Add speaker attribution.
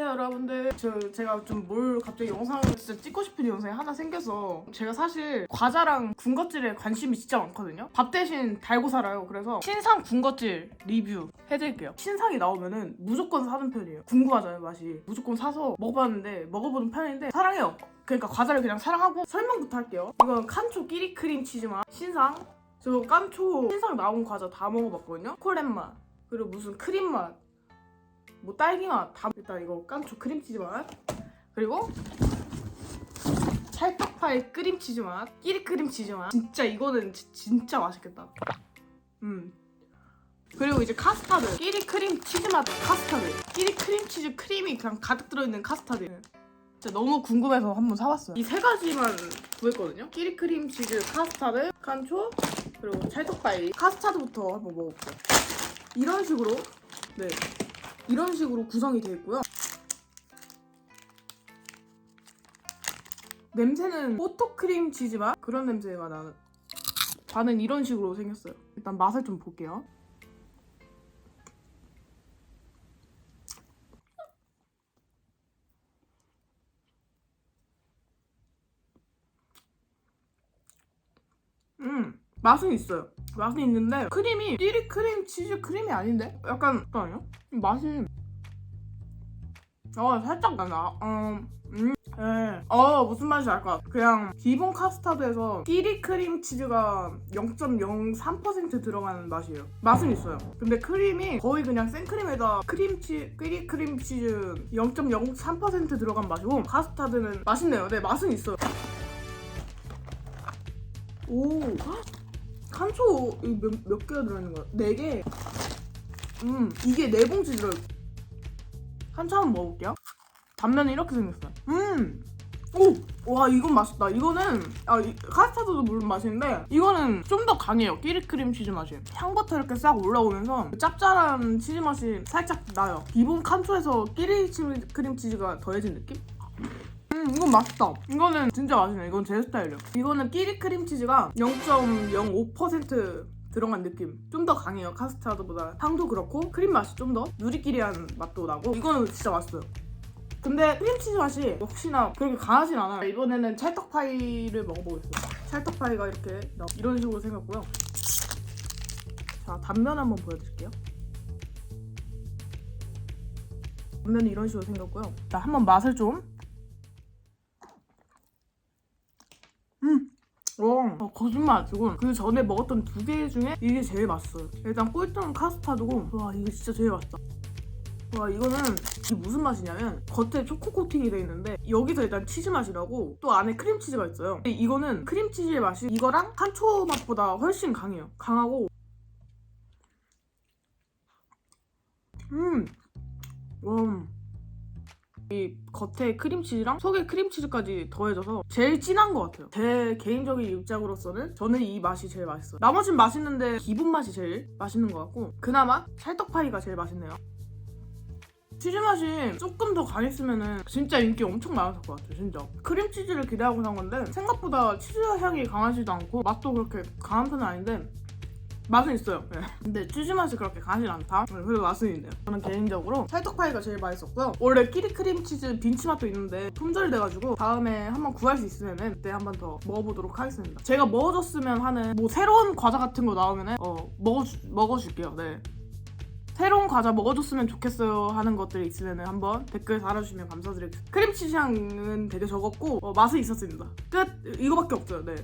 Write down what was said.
Speaker 1: 여러분들. 저 제가 좀 뭘 갑자기 영상을 진짜 찍고 싶은 영상이 하나 생겨서 제가 사실 과자랑 군것질에 관심이 진짜 많거든요. 밥 대신 달고 살아요. 그래서 신상 군것질 리뷰 해드릴게요. 신상이 나오면은 무조건 사는 편이에요. 궁금하잖아요 맛이. 무조건 사서 먹어봤는데 먹어보는 편인데 사랑해요. 그러니까 과자를 그냥 사랑하고 설명부터 할게요. 이건 칸초 끼리 크림 치즈 맛 신상. 저 깐초 신상 나온 과자 다 먹어봤거든요. 초콜릿 맛. 그리고 무슨 크림 맛 뭐 딸기 맛. 다 일단 이거. 깐초 크림치즈 맛. 그리고 찰떡파이 크림치즈 맛. 끼리 크림치즈 맛. 진짜 이거는 지- 진짜 맛있겠다. 음. 그리고 이제 카스타드. 끼리 크림 치즈 맛 카스타드. 끼리 크림치즈 크림이 그냥 가득 들어있는 카스타드. 진짜 너무 궁금해서 한번 사봤어요. 이 세 가지만 구했거든요. 끼리 크림치즈 카스타드 칸초 그리고 찰떡파이 카스타드부터 한번 먹어볼게요. 이런 식으로. 네 이런 식으로 구성이 되어 있고요. 냄새는 포토크림 치즈 맛 그런 냄새가 나는. 반은 이런 식으로 생겼어요. 일단 맛을 좀 볼게요. 음 맛은 있어요. 맛은 있는데 크림이 끼리 크림 치즈 크림이 아닌데? 약간 잠깐만요. 맛이 어 살짝 나나. 어, 음, 예. 어 무슨 맛인지 알 것 같아. 그냥 기본 카스타드에서 끼리 크림 치즈가 0.03% 들어가는 맛이에요. 맛은 있어요. 근데 크림이 거의 그냥 생크림에다 크림치 끼리 크림 치즈 0.03% 들어간 맛이고 카스타드는 맛있네요. 네 맛은 있어요. 오. 칸초 몇, 몇 개가 들어있는 거야? 네 개. 음, 이게 네 봉지 들어. 칸초 한번 먹어볼게요. 단면이 이렇게 생겼어요. 음, 오, 와 이건 맛있다. 이거는 아 이- 카스타드도 물론 맛있는데 이거는 좀 더 강해요. 끼리크림 치즈 맛이. 향부터 이렇게 싹 올라오면서 짭짤한 치즈 맛이 살짝 나요. 기본 칸초에서 끼리크림 치즈가 더해진 느낌? 음, 이건 맛있다. 이거는 진짜 맛있네. 이건 제 스타일이에요. 이거는 끼리 크림 치즈가 0.05% 들어간 느낌. 좀 더 강해요. 카스타드보다. 향도 그렇고 크림 맛이 좀 더 누리끼리한 맛도 나고 이거는 진짜 맛있어요. 근데 크림치즈 맛이 혹시나 그렇게 강하진 않아요. 이번에는 찰떡파이를 먹어보겠습니다. 찰떡파이가 이렇게 나- 이런 식으로 생겼고요. 자, 단면 한번 보여드릴게요. 단면이 이런 식으로 생겼고요. 자, 한번 맛을 좀 와, 어, 거짓말 지금 그 전에 먹었던 두 개 중에 이게 제일 맛있어요. 일단 꿀떡 카스타드고 와 이게 진짜 제일 맛있다. 와 이거는 이게 무슨 맛이냐면 겉에 초코 코팅이 돼 있는데 여기서 일단 치즈 맛이라고 또 안에 크림 치즈가 있어요. 근데 이거는 크림 치즈의 맛이 이거랑 한초 맛보다 훨씬 강해요. 강하고 음, 와. 이 겉에 크림치즈랑 속에 크림치즈까지 더해져서 제일 진한 것 같아요. 제 개인적인 입장으로서는 저는 이 맛이 제일 맛있어요. 나머진 맛있는데 기본 맛이 제일 맛있는 것 같고 그나마 찰떡파이가 제일 맛있네요. 치즈 맛이 조금 더 강했으면 진짜 인기 엄청 많았을 것 같아요, 진짜. 크림치즈를 기대하고 산 건데 생각보다 치즈 향이 강하지도 않고 맛도 그렇게 강한 편은 아닌데 맛은 있어요. 네. 근데 치즈 맛이 그렇게 강하지 않다. 네, 그리고 맛은 있네요. 저는 개인적으로 찰떡파이가 제일 맛있었고요. 원래 끼리 크림 치즈 빈치 맛도 있는데 품절돼가지고 다음에 한번 구할 수 있으면은 그때 한번 더 먹어보도록 하겠습니다. 제가 먹어줬으면 하는 뭐 새로운 과자 같은 거 나오면은 어 먹어주, 먹어줄게요. 네. 새로운 과자 먹어줬으면 좋겠어요 하는 것들이 있으면 한번 댓글 달아주시면 감사드리겠습니다. 크림치즈 향은 되게 적었고 어, 맛은 있었습니다. 끝! 이거밖에 없어요. 네.